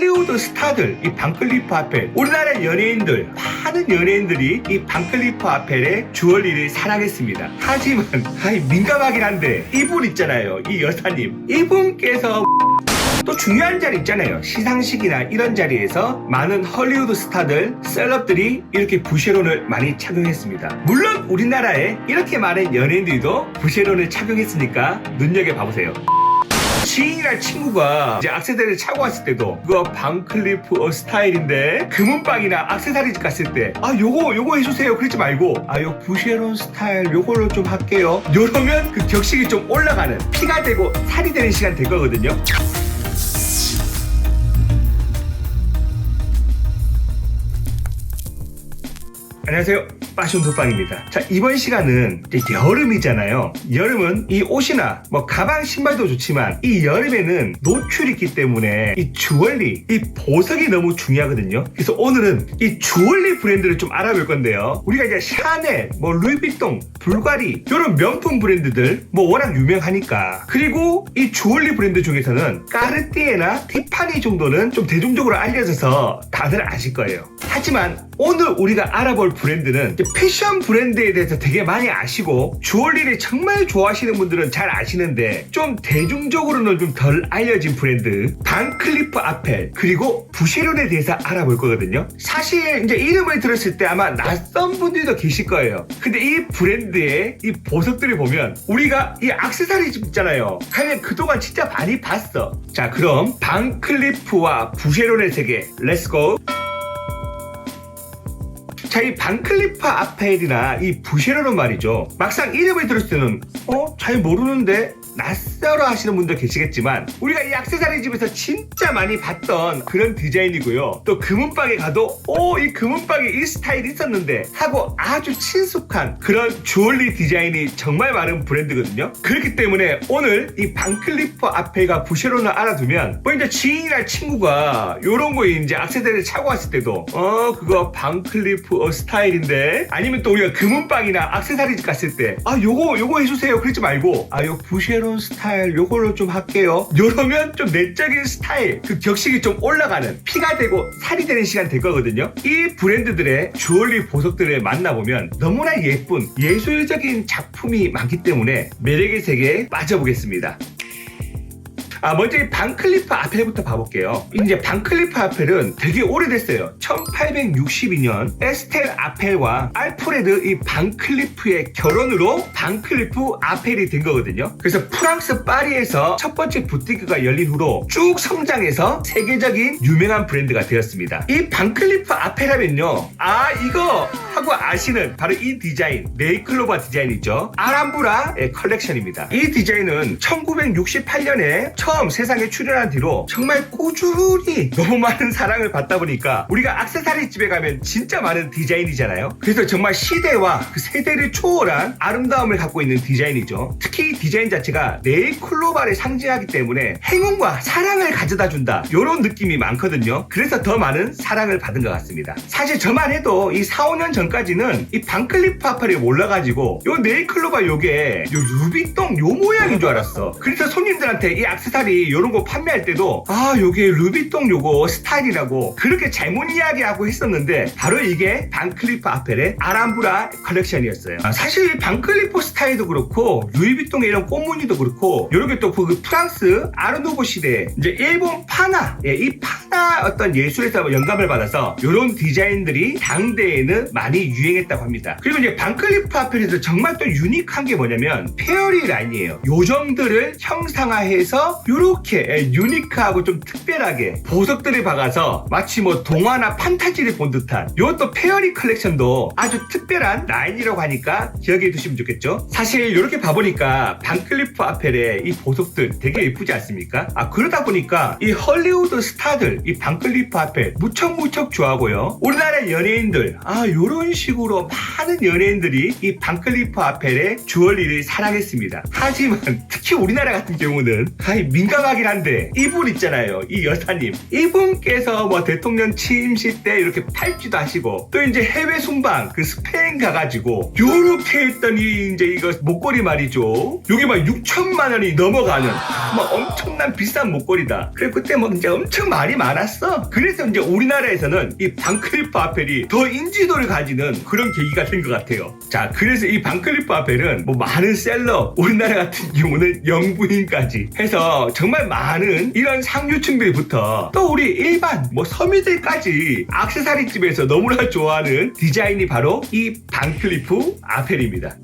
헐리우드 스타들 이 반클리프 아펠 우리나라 연예인들 많은 연예인들이 이 반클리프 아펠의 주얼리를 사랑했습니다. 하지만 아이 민감하긴 한데 이분 있잖아요. 이 여사님 이분께서 또 중요한 자리 있잖아요. 시상식이나 이런 자리에서 많은 헐리우드 스타들, 셀럽들이 이렇게 부쉐론을 많이 착용했습니다. 물론 우리나라에 이렇게 많은 연예인들도 부쉐론을 착용했으니까 눈여겨봐보세요. 지인이나 친구가 이제 악세사리를 차고 왔을 때도 그거 방클리프 어, 스타일인데 금은방이나 악세사리 집 갔을 때 아 요거 요거 해주세요. 그러지 말고 아 요 부쉐론 스타일 요걸로 좀 할게요. 요러면 그 격식이 좀 올라가는 피가 되고 살이 되는 시간 될 거거든요 안녕하세요. 빠션 도빵입니다. 자, 이번 시간은 여름이잖아요. 여름은 이 옷이나 뭐 가방, 신발도 좋지만 이 여름에는 노출이 있기 때문에 이 주얼리, 이 보석이 너무 중요하거든요. 그래서 오늘은 이 주얼리 브랜드를 좀 알아볼 건데요. 우리가 이제 샤넬, 뭐 루이비통, 불가리 이런 명품 브랜드들 뭐 워낙 유명하니까 그리고 이 주얼리 브랜드 중에서는 까르띠에나 티파니 정도는 좀 대중적으로 알려져서 다들 아실 거예요. 하지만 오늘 우리가 알아볼 브랜드는 패션 브랜드에 대해서 되게 많이 아시고 주얼리를 정말 좋아하시는 분들은 잘 아시는데 좀 대중적으로는 좀 덜 알려진 브랜드 반클리프 아펠 그리고 부쉐론에 대해서 알아볼 거거든요. 사실 이제 이름을 들었을 때 아마 낯선 분들도 계실 거예요. 근데 이 브랜드의 이 보석들을 보면 우리가 이 악세사리 집 있잖아요. 가면 그동안 진짜 많이 봤어. 자 그럼 반클리프와 부쉐론의 세계 렛츠고 자, 이 반클리프 아펠이나 이 부쉐로는 말이죠. 막상 이름을 들을 때는, 어? 잘 모르는데? 낯설어 하시는 분도 계시겠지만, 우리가 이 악세사리 집에서 진짜 많이 봤던 그런 디자인이고요. 또 금은방에 가도, 오, 이 금은방에 이 스타일이 있었는데, 하고 아주 친숙한 그런 주얼리 디자인이 정말 많은 브랜드거든요. 그렇기 때문에 오늘 이 반클리프 아펠과 부쉐로를 알아두면, 뭐 이제 지인이나 친구가 요런 거 이제 악세사리를 차고 왔을 때도, 어, 그거 반클리프 어, 스타일인데 아니면 또 우리가 금은방이나 악세사리 집 갔을 때 아 요거 요거 해주세요. 그러지 말고 아 요 부쉐론 스타일 요걸로 좀 할게요. 요러면 좀 내적인 스타일 그 격식이 좀 올라가는 피가 되고 살이 되는 시간 될 거거든요. 이 브랜드들의 주얼리 보석들을 만나보면 너무나 예쁜 예술적인 작품이 많기 때문에 매력의 세계에 빠져보겠습니다 아, 먼저 이 반클리프 아펠부터 봐볼게요. 이제 반클리프 아펠은 되게 오래됐어요. 1862년 에스텔 아펠과 알프레드 이 반클리프의 결혼으로 반클리프 아펠이 된 거거든요. 그래서 프랑스 파리에서 첫 번째 부티크가 열린 후로 쭉 성장해서 세계적인 유명한 브랜드가 되었습니다. 이 반클리프 아펠하면요. 아, 이거 하고 아시는 바로 이 디자인, 네이클로바 디자인이죠. 아람브라 의 컬렉션입니다. 이 디자인은 1968년에 처음 세상에 출연한 뒤로 정말 꾸준히 너무 많은 사랑을 받다 보니까 우리가 악세사리 집에 가면 진짜 많은 디자인이잖아요. 그래서 정말 시대와 그 세대를 초월한 아름다움을 갖고 있는 디자인이죠. 특히 이 디자인 자체가 네이클로바를 상징하기 때문에 행운과 사랑을 가져다 준다. 이런 느낌이 많거든요. 그래서 더 많은 사랑을 받은 것 같습니다. 사실 저만 해도 이 4, 5년 전까지는 이 반클리프 아파를 몰라가지고 요 네이클로바 요게 요 루비똥 요 모양인 줄 알았어. 그래서 손님들한테 이 악세사리 요런 거 판매할 때도 아 요게 루비똥 요거 스타일이라고 그렇게 잘못 이야기하고 했었는데 바로 이게 반클리프 아펠의 아람브라 컬렉션이었어요. 아, 사실 반클리프 스타일도 그렇고 루이비통의 이런 꽃무늬도 그렇고 요렇게 또 그 프랑스 아르노보 시대 이제 일본 파나 예, 이 파나 어떤 예술에서 영감을 받아서 요런 디자인들이 당대에는 많이 유행했다고 합니다. 그리고 이제 반클리프 아펠에서 정말 또 유니크한 게 뭐냐면 페어리 라인이에요. 요정들을 형상화해서 요렇게 예, 유니크하고 좀 특별하게 보석들을 박아서 마치 뭐 동화나 판타지를 본 듯한 요것도 페어리 컬렉션도 아주 특별한 라인이라고 하니까 기억해 두시면 좋겠죠. 사실 이렇게 봐보니까 반클리프 아펠의 이 보석들 되게 예쁘지 않습니까? 아 그러다 보니까 이 헐리우드 스타들 이 반클리프 아펠 무척 무척 좋아하고요. 우리나라 연예인들 아 요런 식으로 많은 연예인들이 이 반클리프 아펠의 주얼리를 사랑했습니다. 하지만 특히 우리나라 같은 경우는 아이 민감하긴 한데 이분 있잖아요 이 여사님 이분께서 뭐 대통령 취임식 때 이렇게 팔찌도 하시고 또 이제 해외 순방 그 스페인 가가지고 요렇게 했더니 이제 이거 목걸이 말이죠 요게 막 6천만 원이 넘어가는 막 엄청난 비싼 목걸이다 그래 그때 뭐 이제 엄청 말이 많 았어 그래서 이제 우리나라에서는 이 방클리프 아펠이 더 인지도를 가지는 그런 계기가 된 것 같아요 자 그래서 이 방클리프 아펠은 뭐 많은 셀러 우리나라 같은 경우는 영부인까지 해서 정말 많은 이런 상류층들부터 또 우리 일반 뭐 서민들까지 악세사리 집에서 너무나 좋아하는 디자인이 바로 이 방클리프 아펠입니다.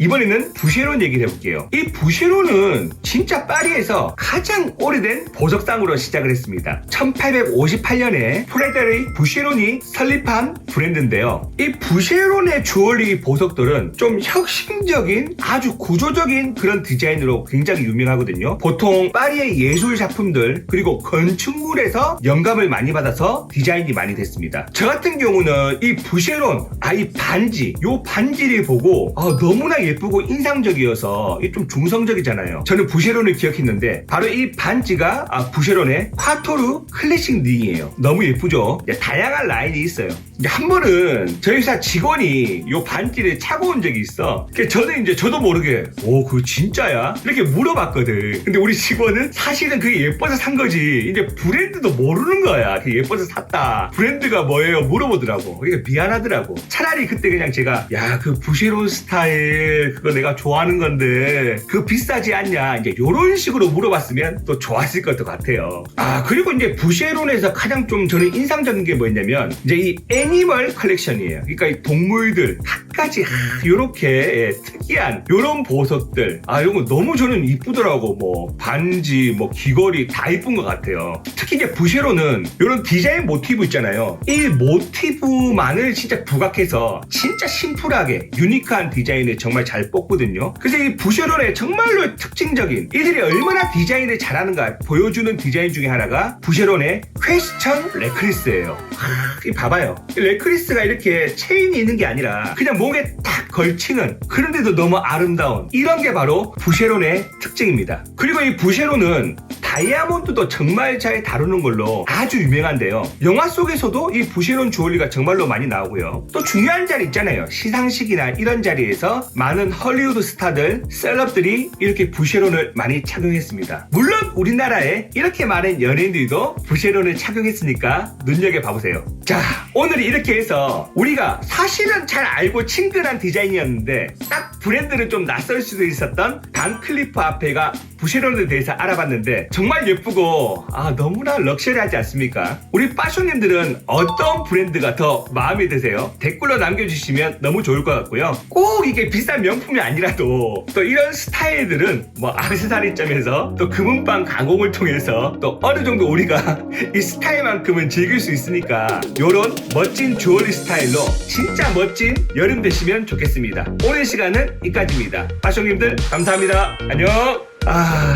이번에는 부쉐론 얘기를 해볼게요. 이 부쉐론은 진짜 파리에서 가장 오래된 보석상으로 시작을 했습니다. 1858년에 프레데릭 부쉐론이 설립한 브랜드인데요. 이 부쉐론의 주얼리 보석들은 좀 혁신적인 아주 구조적인 그런 디자인으로 굉장히 유명하거든요. 보통 파리의 예술 작품들 그리고 건축물에서 영감을 많이 받아서 디자인이 많이 됐습니다. 저 같은 경우는 이 부쉐론 아이 반지 요 반지를 보고 아, 너무나 예쁘고 인상적이어서 이좀 중성적이잖아요. 저는 부쉐론을 기억했는데 바로 이 반지가 아, 부쉐론의 콰토르 클래식 링이에요. 너무 예쁘죠? 다양한 라인이 있어요. 한 번은 저희 회사 직원이 요 반지를 차고 온 적이 있어. 저는 이제 저도 모르게 오 그거 진짜야? 이렇게 물어봤거든. 근데 우리 직원은 사실은 그게 예뻐서 산 거지. 이제 브랜드도 모르는 거야. 그게 예뻐서 샀다. 브랜드가 뭐예요? 물어보더라고. 그러니까 미안하더라고. 차라리 그때 그냥 제가 야 그 부쉐론 스타일 그거 내가 좋아하는 건데 그거 비싸지 않냐 이제 요런 식으로 물어봤으면 또 좋았을 것 같아요. 아 그리고 이제 부쉐론에서 가장 좀 저는 인상적인 게 뭐였냐면 이제 이 애니멀 컬렉션이에요. 그러니까 이 동물들 갖가지 요렇게 예, 특이한 요런 보석들 아 이런 거 너무 저는 이쁘더라고 뭐 반지 뭐 귀걸이 다 이쁜 것 같아요. 특히 이제 부쉐론은 요런 디자인 모티브 있잖아요. 이 모티브만을 진짜 부각해서 진짜 심플하게 유니크한 디자인을 정말 잘 뽑거든요. 그래서 이 부쉐론의 정말로 특징적인 이들이 얼마나 디자인을 잘하는가 보여주는 디자인 중에 하나가 부쉐론의 퀘스천 레크리스예요. 아, 이 봐봐요. 이 레크리스가 이렇게 체인이 있는 게 아니라 그냥 목에 딱 걸치는 그런데도 너무 아름다운 이런 게 바로 부쉐론의 특징입니다. 그리고 이 부쉐론은 다이아몬드도 정말 잘 다루는 걸로 아주 유명한데요. 영화 속에서도 이 부쉐론 주얼리가 정말로 많이 나오고요. 또 중요한 자리 있잖아요. 시상식이나 이런 자리에서 많은 헐리우드 스타들, 셀럽들이 이렇게 부쉐론을 많이 착용했습니다. 물론 우리나라에 이렇게 많은 연예인들도 부쉐론을 착용했으니까 눈여겨봐보세요. 자, 오늘 이렇게 해서 우리가 사실은 잘 알고 친근한 디자인이었는데 딱 브랜드는 좀 낯설 수도 있었던 반클리프 아페가 부쉐론에 대해서 알아봤는데 정말 예쁘고 아 너무나 럭셔리하지 않습니까? 우리 빠쇼님들은 어떤 브랜드가 더 마음에 드세요? 댓글로 남겨주시면 너무 좋을 것 같고요. 꼭 이게 비싼 명품이 아니라도 또 이런 스타일들은 뭐 악세사리점에서 또 금은방 가공을 통해서 또 어느 정도 우리가 이 스타일만큼은 즐길 수 있으니까 요런 멋진 주얼리 스타일로 진짜 멋진 여름 되시면 좋겠습니다. 오늘 시간은 이까지입니다. 빠쇼님들 감사합니다. 안녕. 아.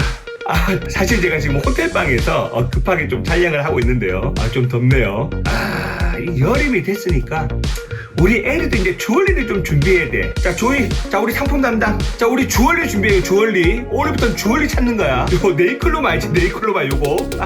아, 사실 제가 지금 호텔방에서 어, 급하게 좀 촬영을 하고 있는데요. 아, 좀 덥네요. 아, 이 여름이 됐으니까 우리 애들도 이제 주얼리를 좀 준비해야 돼. 자, 조이. 자, 우리 상품 담당. 자, 우리 주얼리 준비해요, 주얼리. 오늘부터는 주얼리 찾는 거야. 요거 네이클로마 알지? 네이클로마 요거.